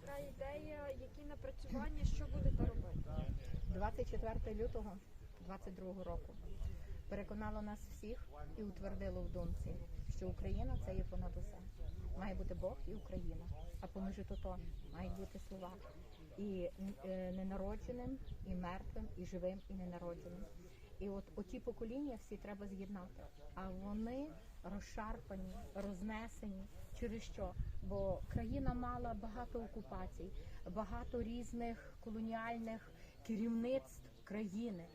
така ідея, які напрацювання, що будете робити? 24 лютого 22 року переконало нас всіх і утвердило в думці, що Україна це є понад усе. Має бути Бог і Україна, а поміж то мають бути слова. І е, ненародженим, і мертвим, і живим, і ненародженим. І от оті покоління всі треба з'єднати. А вони розшарпані, рознесені. Через що? Бо країна мала багато окупацій, багато різних колоніальних керівництв країни.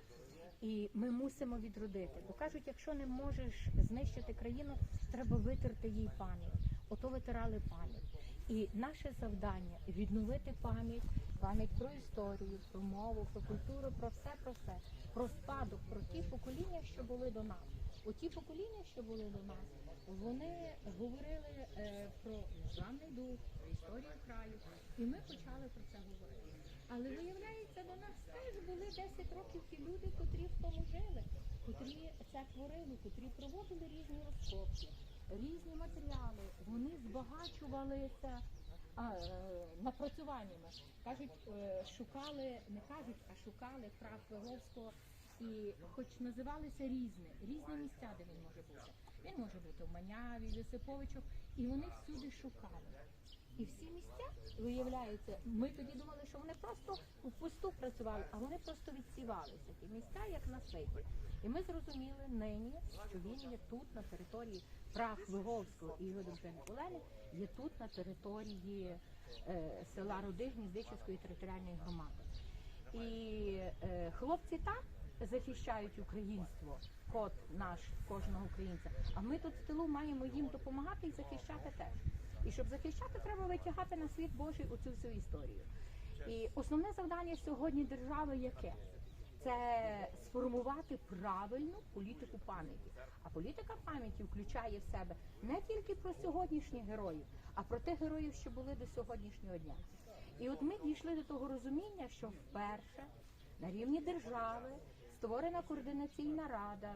І ми мусимо відродити. Бо кажуть, якщо не можеш знищити країну, треба витерти їй пам'ять. Ото витирали пам'ять. І наше завдання відновити пам'ять, пам'ять про історію, про мову, про культуру, про все, про все, про спадок, про ті покоління, що були до нас. Оті покоління, що були до нас, вони говорили е, про державний дух, про історію краю, і ми почали про це говорити. Але виявляється, до нас теж були 10 років ті люди, котрі в тому жили, котрі це творили, котрі проводили різні розкопки, різні матеріали. Вони збагачувалися а, е, напрацюваннями. Кажуть, е, шукали, не кажуть, а шукали прав Виговського. І хоч називалися різні, різні місця, де він може бути. Він може бути в Маняві, в Йосиповичах, і вони всюди шукали. І всі місця виявляється, ми тоді думали, що вони просто у пусту працювали, а вони просто відсівалися. Ті місця як на світі. І ми зрозуміли нині, що він є тут на території прах Виговського і його дружини Олени, є тут на території е, села Роди Гніздичівської територіальної громади. І е, хлопці там захищають українство, код наш кожного українця. А ми тут в тилу маємо їм допомагати і захищати теж. І щоб захищати, треба витягати на світ Божий оцю всю історію. І основне завдання сьогодні держави яке? Це сформувати правильну політику пам'яті. А політика пам'яті включає в себе не тільки про сьогоднішніх героїв, а про тих героїв, що були до сьогоднішнього дня. І от ми дійшли до того розуміння, що вперше на рівні держави створена координаційна рада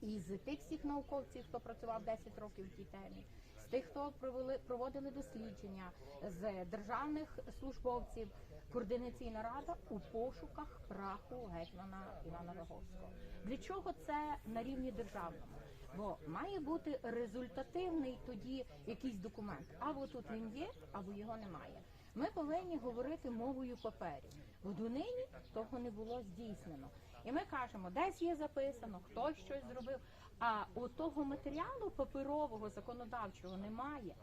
із тих всіх науковців, хто працював 10 років в тій темі, тих, хто провели проводили дослідження, з державних службовців, координаційна рада у пошуках праху гетьмана Івана Роговського. Для чого це на рівні державному? Бо має бути результативний тоді якийсь документ. Або тут він є, або його немає. Ми повинні говорити мовою паперів, бо донині того не було здійснено. І ми кажемо, десь є записано, хтось щось зробив. А у того матеріалу паперового законодавчого немає.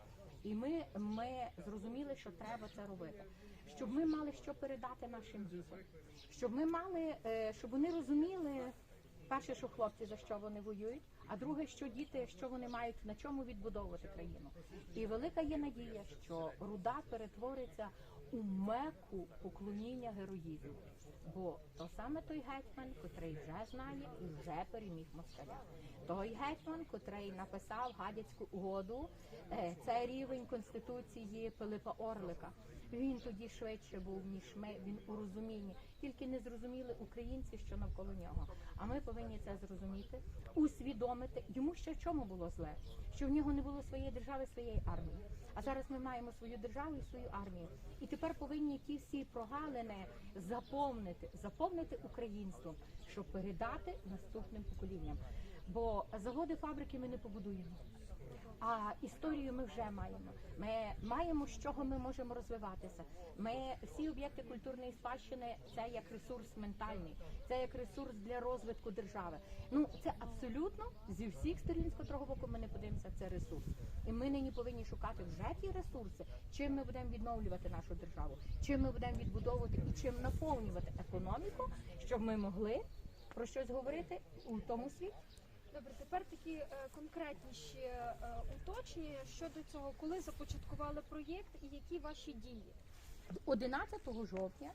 І ми, ми зрозуміли, що треба це робити, щоб ми мали що передати нашим дітям, щоб ми мали, е, щоб вони розуміли. Перше, що хлопці за що вони воюють, а друге, що діти, що вони мають на чому відбудовувати країну. І велика є надія, що руда перетвориться у меку поклоніння героїзму. Бо то саме той гетьман, котрий вже знає і вже переміг москаля. Той гетьман, котрий написав гадяцьку угоду, е, це рівень конституції Пилипа Орлика. Він тоді швидше був ніж ми. Він у розумінні, тільки не зрозуміли українці, що навколо нього. А ми повинні це зрозуміти, усвідомити. Йому ще в чому було зле, що в нього не було своєї держави, своєї армії. А зараз ми маємо свою державу і свою армію. І тепер повинні ті всі прогалини заповнити, заповнити українством, щоб передати наступним поколінням. Бо заводи, фабрики ми не побудуємо. А історію ми вже маємо. Ми маємо з чого ми можемо розвиватися. Ми всі об'єкти культурної спадщини це як ресурс ментальний, це як ресурс для розвитку держави. Ну це абсолютно зі всіх сторін, з котрого боку ми не подивимося, це ресурс. І ми нині повинні шукати вже ті ресурси, чим ми будемо відновлювати нашу державу, чим ми будемо відбудовувати і чим наповнювати економіку, щоб ми могли про щось говорити у тому світі. Добре, тепер такі е, конкретніші е, уточнення щодо цього, коли започаткували проєкт і які ваші дії? 11 жовтня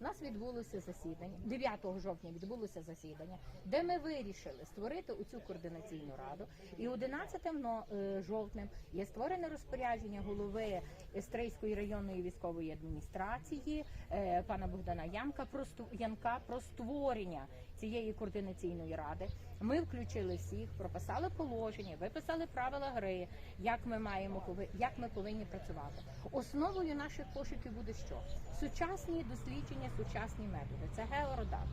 У нас відбулося засідання 9 жовтня. Відбулося засідання, де ми вирішили створити оцю координаційну раду. І 11 е, жовтнем є створене розпорядження голови Естрейської районної військової адміністрації пана Богдана Янка про Янка про створення цієї координаційної ради. Ми включили всіх, прописали положення, виписали правила гри, як ми маємо як ми повинні працювати. Основою наших пошуків буде що? Сучасні дослідження, сучасні методи. Це георадар.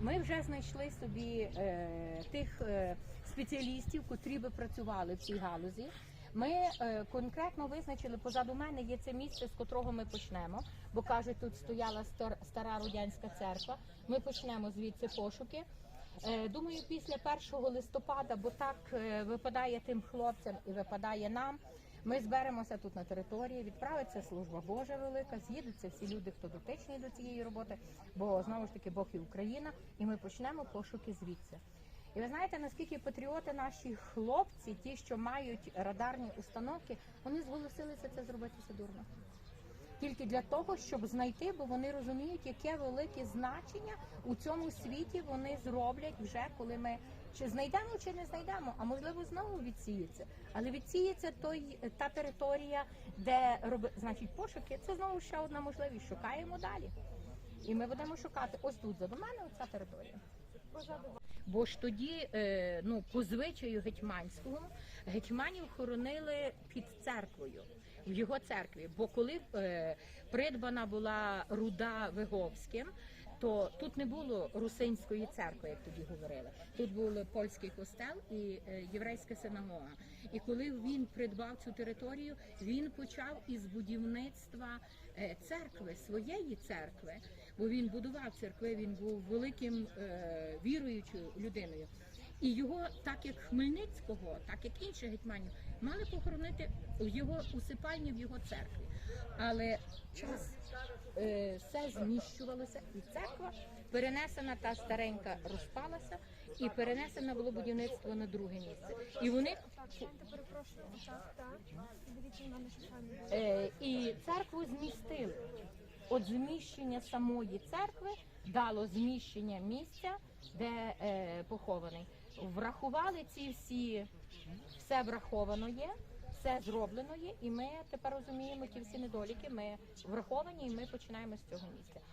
Ми вже знайшли собі е, тих е, спеціалістів, котрі би працювали в цій галузі. Ми е, конкретно визначили позаду мене є це місце, з котрого ми почнемо, бо кажуть, тут стояла стар- стара радянська церква. Ми почнемо звідси пошуки. Е, Думаю, після 1 листопада, бо так е, випадає тим хлопцям і випадає нам. Ми зберемося тут на території, відправиться служба Божа велика, з'їдуться всі люди, хто дотичні до цієї роботи, бо знову ж таки Бог і Україна, і ми почнемо пошуки звідси. І ви знаєте, наскільки патріоти наші хлопці, ті, що мають радарні установки, вони зголосилися це зробити дурно. Тільки для того, щоб знайти, бо вони розуміють, яке велике значення у цьому світі вони зроблять вже, коли ми чи знайдемо, чи не знайдемо, а можливо знову відсіється. Але відсіється той та територія, де роби, значить пошуки. Це знову ще одна можливість. Шукаємо далі. І ми будемо шукати ось тут за до мене оця територія. Бо ж тоді, е, ну по звичаю гетьманського, гетьманів хоронили під церквою в його церкві. Бо коли е, придбана була руда Виговським, то тут не було русинської церкви, як тоді говорили. Тут був польський костел і е, єврейська синагога. І коли він придбав цю територію, він почав із будівництва церкви, своєї церкви, бо він будував церкви, він був великим е, віруючою людиною. І його, так як Хмельницького, так як інших гетьманів, мали похоронити в його усипальні в його церкві. Але час е, все зміщувалося, і церква перенесена та старенька розпалася, і перенесено було будівництво на друге місце. І вони перепрошую. Так, так. Дивіться мене. Е, і церкву змістили. От зміщення самої церкви дало зміщення місця, де е, похований. Врахували ці всі, все враховано є, все зроблено є, і ми тепер розуміємо ті всі недоліки. Ми враховані, і ми починаємо з цього місця.